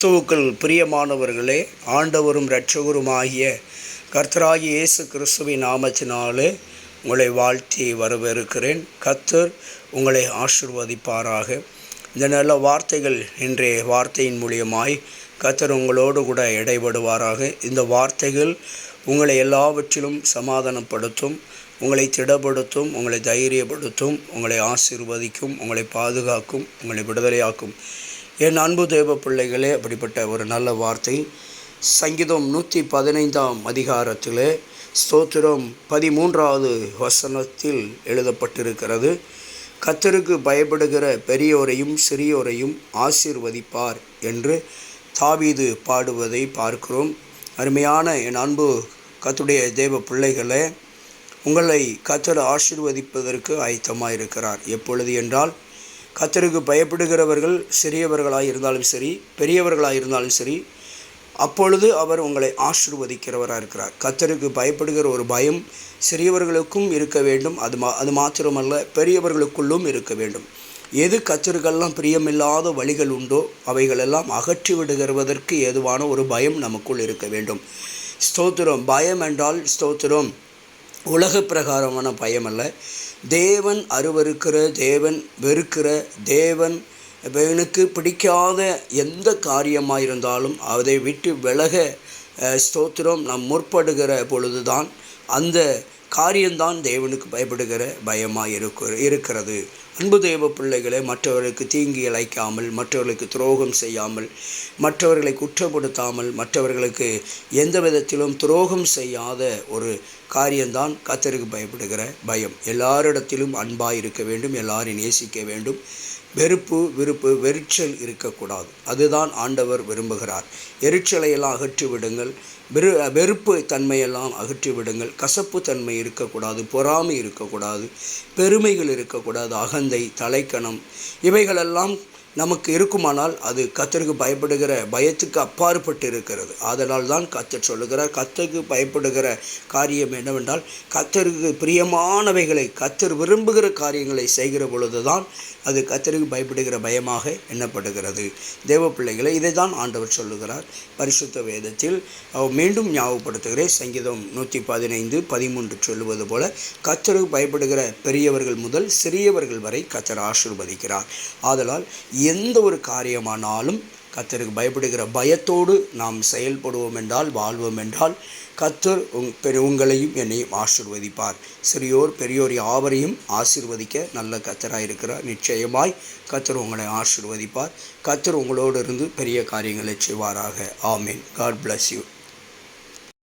கிறிஸ்துவுக்குள் பிரியமானவர்களே ஆண்டவரும் இரட்சகருமாகிய ஆகிய இயேசு கிறிஸ்துவின் நாமத்தினாலே உங்களை வாழ்த்தி வரவேற்கிறேன். கர்த்தர் உங்களை ஆசிர்வதிப்பாராக. இந்த நல்ல வார்த்தைகள் இன்றைய வார்த்தையின் மூலியமாய் கர்த்தர் உங்களோடு கூட இடைபடுவாராக. இந்த வார்த்தைகள் உங்களை எல்லாவற்றிலும் சமாதானப்படுத்தும் உங்களை திடப்படுத்தும் உங்களை தைரியப்படுத்தும் உங்களை ஆசிர்வதிக்கும் உங்களை பாதுகாக்கும் உங்களை விடுதலையாக்கும். என் அன்பு தேவ பிள்ளைகளே அப்படிப்பட்ட ஒரு நல்ல வார்த்தை. சங்கீதம் நூற்றி பதினைந்தாம் அதிகாரத்திலே ஸ்தோத்திரம் பதிமூன்றாவது வசனத்தில் எழுதப்பட்டிருக்கிறது. கத்தருக்கு பயப்படுகிற பெரியோரையும் சிறியோரையும் ஆசீர்வதிப்பார் என்று தாவீது பாடுவதை பார்க்கிறோம். அருமையான என் அன்பு கத்துடைய தேவ பிள்ளைகளே உங்களை கத்தர் ஆசீர்வதிப்பதற்கு ஆயத்தமாக இருக்கிறார் எப்பொழுது என்றால் கத்தருக்கு பயப்படுகிறவர்கள் சிறியவர்களாக இருந்தாலும் சரி பெரியவர்களாக இருந்தாலும் சரி அப்பொழுது அவர் உங்களை ஆசிர்வதிக்கிறவராக இருக்கிறார். கத்தருக்கு பயப்படுகிற ஒரு பயம் சிறியவர்களுக்கும் இருக்க வேண்டும். அது மா அது மாத்திரமல்ல பெரியவர்களுக்குள்ளும் இருக்க வேண்டும். எது கத்தருக்கெல்லாம் பிரியமில்லாத வழிகள் உண்டோ அவைகளெல்லாம் அகற்றி விடுகிறதற்கு ஏதுவான ஒரு பயம் நமக்குள் இருக்க வேண்டும். ஸ்தோத்திரம். பயம் என்றால் ஸ்தோத்திரம். உலக பிரகாரமான பயம் அல்ல. தேவன் அருவருக்கிற தேவன் வெறுக்கிற தேவன் இவனுக்கு பிடிக்காத எந்த காரியமாக இருந்தாலும் அதை விட்டு விலக ஸ்தோத்திரம் நாம் முற்படுகிற பொழுதுதான் அந்த காரியம்தான் தேவனுக்கு பயப்படுகிற பயமாக இருக்க இருக்கிறது. அன்பு தெய்வ பிள்ளைகளை மற்றவர்களுக்கு தீங்கி இழைக்காமல் மற்றவர்களுக்கு துரோகம் செய்யாமல் மற்றவர்களை குற்றப்படுத்தாமல் மற்றவர்களுக்கு எந்த விதத்திலும் துரோகம் செய்யாத ஒரு காரியம்தான் கத்தருக்கு பயப்படுகிற பயம். எல்லாரிடத்திலும் அன்பாக இருக்க வேண்டும் எல்லாரையும் நேசிக்க வேண்டும். வெறுப்பு விருப்பு வெறிச்சல் இருக்கக்கூடாது. அதுதான் ஆண்டவர் விரும்புகிறார். எரிச்சலையெல்லாம் அகற்றி விடுங்கள் வெறு வெறுப்பு தன்மையெல்லாம் அகற்றி விடுங்கள் கசப்பு தன்மை இருக்கக்கூடாது பொறாமை இருக்கக்கூடாது பெருமைகள் இருக்கக்கூடாது அகந்தை தலைக்கணம் இவைகளெல்லாம் நமக்கு இருக்குமானால் அது கத்தருக்கு பயப்படுகிற பயத்துக்கு அப்பாற்பட்டு இருக்கிறது ஆதலால் தான் கத்தர் சொல்லுகிறார் கத்தருக்கு பயப்படுகிற காரியம் என்னவென்றால் கத்தருக்கு பிரியமானவைகளை கத்தர் விரும்புகிற காரியங்களை செய்கிற பொழுது தான் அது கத்தருக்கு பயப்படுகிற பயமாக எண்ணப்படுகிறது. தேவ பிள்ளைகளை இதை தான் ஆண்டவர் சொல்லுகிறார். பரிசுத்த வேதத்தில் மீண்டும் ஞாபகப்படுத்துகிறேன். சங்கீதம் நூற்றி பதினைந்து பதிமூன்று சொல்லுவது போல கத்தருக்கு பயப்படுகிற பெரியவர்கள் முதல் சிறியவர்கள் வரை கத்தர் ஆசிர்வதிக்கிறார். ஆதலால் எந்த ஒரு காரியமானாலும் கத்தருக்கு பயப்படுகிற பயத்தோடு நாம் செயல்படுவோம் என்றால் வாழ்வோம் என்றால் கத்தர் உங் பெரு உங்களையும் என்னையும் ஆசிர்வதிப்பார். சிறியோர் பெரியோர் யாவரையும் ஆசிர்வதிக்க நல்ல கத்தராக இருக்கிறார். நிச்சயமாய் கத்தர் உங்களை ஆசிர்வதிப்பார். கத்தர் உங்களோடு இருந்து பெரிய காரியங்களை செய்வாராக. ஆமீன். God bless you